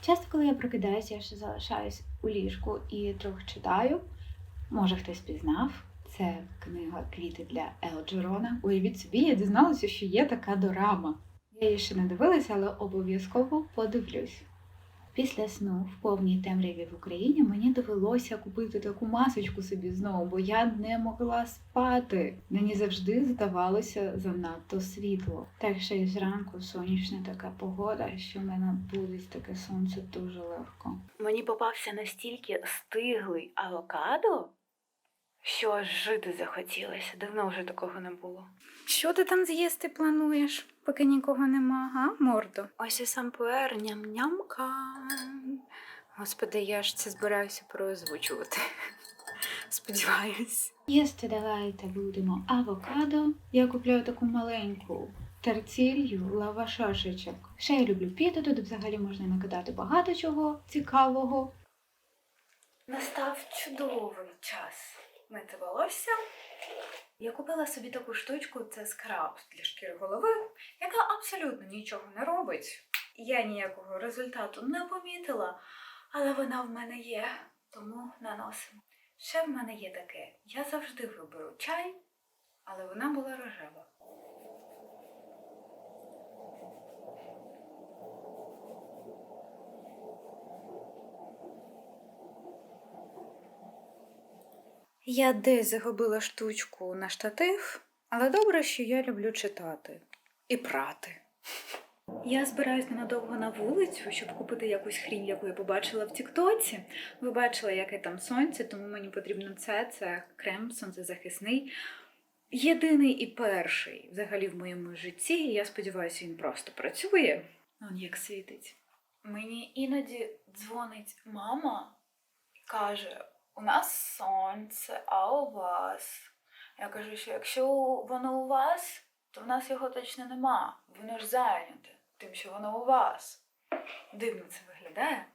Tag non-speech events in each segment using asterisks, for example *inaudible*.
Часто, коли я прокидаюся, я ще залишаюсь у ліжку і трохи читаю. Може, хтось пізнав. Це книга Квіти для Елджерона. Уявіть собі, я дізналася, що є така дорама. Я її ще не дивилася, але обов'язково подивлюсь. Після сну в повній темряві в Україні мені довелося купити таку масочку собі знову, бо я не могла спати. Мені завжди здавалося занадто світло. Так ще й зранку сонячна така погода, що в мене буде таке сонце дуже легко. Мені попався настільки стиглий авокадо, що аж жити захотілося. Давно вже такого не було. Що ти там з'їсти плануєш, поки нікого нема, га, мордо? Ось і сам пуер, ням-нямка. Господи, я ж це збираюся переозвучувати. *laughs* Сподіваюсь. Їсти давайте будемо авокадо. Я купляю таку маленьку терцілью лавашашечок. Ще я люблю піти, тут взагалі можна накидати багато чого цікавого. Настав чудовий час мити волосся. Я купила собі таку штучку, це скраб для шкіри голови, яка абсолютно нічого не робить. Я ніякого результату не помітила, але вона в мене є, тому наносимо. Ще в мене є таке. Я завжди виберу чай, але вона була рожева. Я десь загубила штучку на штатив, але добре, що я люблю читати і прати. Я збираюсь ненадовго на вулицю, щоб купити якусь хрінь, яку я побачила в Тіктоці. Ви бачили, яке там сонце, тому мені потрібно це. Це крем сонцезахисний. Єдиний і перший взагалі в моєму житті. і Я сподіваюся, він просто працює. Он як світить. Мені іноді дзвонить мама і каже: у нас сонце, а у вас. Я кажу, що якщо воно у вас, то в нас його точно нема. Воно ж зайняте тим, що воно у вас. Дивно це виглядає.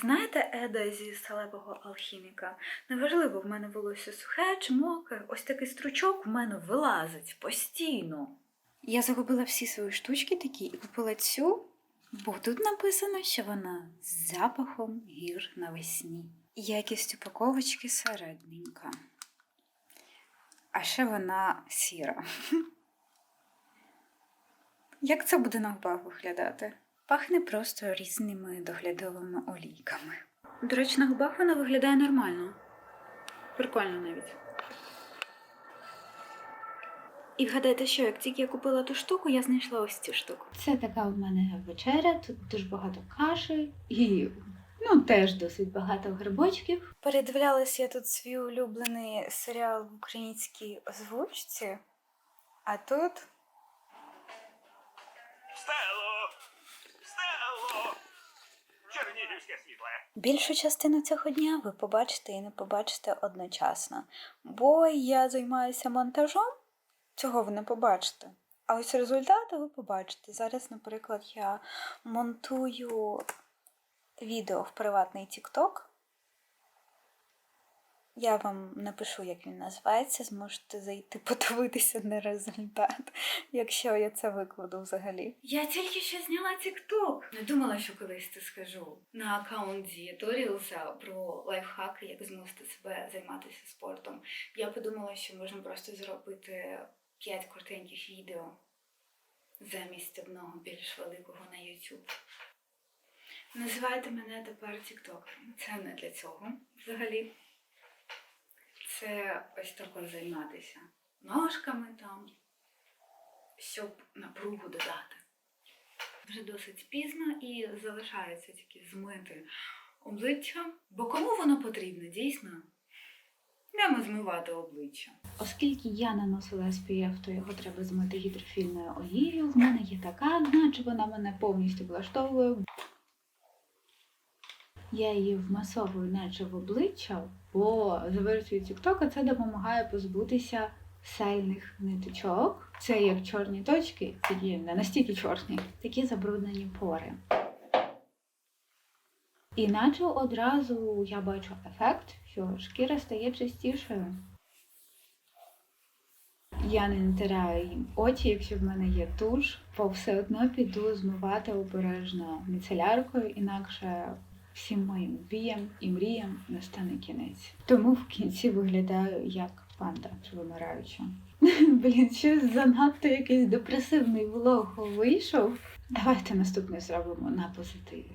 Знаєте Еда зі сталевого алхіміка? Неважливо, в мене волосся сухе чи мокре, ось такий стручок в мене вилазить постійно. Я загубила всі свої штучки такі і купила цю, бо тут написано, що вона з запахом гір навесні. Якість упаковочки середненька. А ще вона сіра. *laughs* Як це буде на губах виглядати? Пахне просто різними доглядовими олійками. До речі, на губах вона виглядає нормально. Прикольно навіть. І вгадайте, що як тільки я купила ту штуку, я знайшла ось цю штуку. Це така в мене вечеря, тут дуже багато каші і ну, теж досить багато грибочків. Передивлялась я тут свій улюблений серіал в українській озвучці, а тут Стело! Стело! Чернігівське світле. Більшу частину цього дня ви побачите і не побачите одночасно, бо я займаюся монтажом, цього ви не побачите. А ось результати ви побачите. Зараз, наприклад, я монтую відео в приватний TikTok. Я вам напишу, як він називається, зможете зайти подивитися на результат, *laughs* якщо я це викладу взагалі. Я тільки що зняла TikTok. Не думала, що колись це скажу. На аккаунті Торілса про лайфхаки, як змусити себе займатися спортом. Я подумала, що можна просто зробити 5 коротеньких відео замість одного більш великого на YouTube. Називайте мене тепер TikTok. Це не для цього взагалі. Це ось тако займатися ножками там, щоб напругу додати. Вже досить пізно і залишається тільки змити обличчя. Бо кому воно потрібно, дійсно? Йдемо змивати обличчя. Оскільки я наносила SPF, то його треба змити гідрофільною олією. В мене є така, наче вона мене повністю влаштовує. Я її вмасовую наче в обличчя, бо за версією TikTok це допомагає позбутися сальних ниточок. Це як чорні точки, такі не настільки чорні, такі забруднені пори. Іначе одразу я бачу ефект, що шкіра стає чистішою. я не натираю їм очі, якщо в мене є туш, бо все одно піду змивати обережно міцеляркою, інакше всім моїм віям і мріям настане кінець. Тому в кінці виглядаю як панда вимираюча. *laughs* Блін, щось занадто якийсь депресивний влог вийшов. Давайте наступне зробимо на позитиві.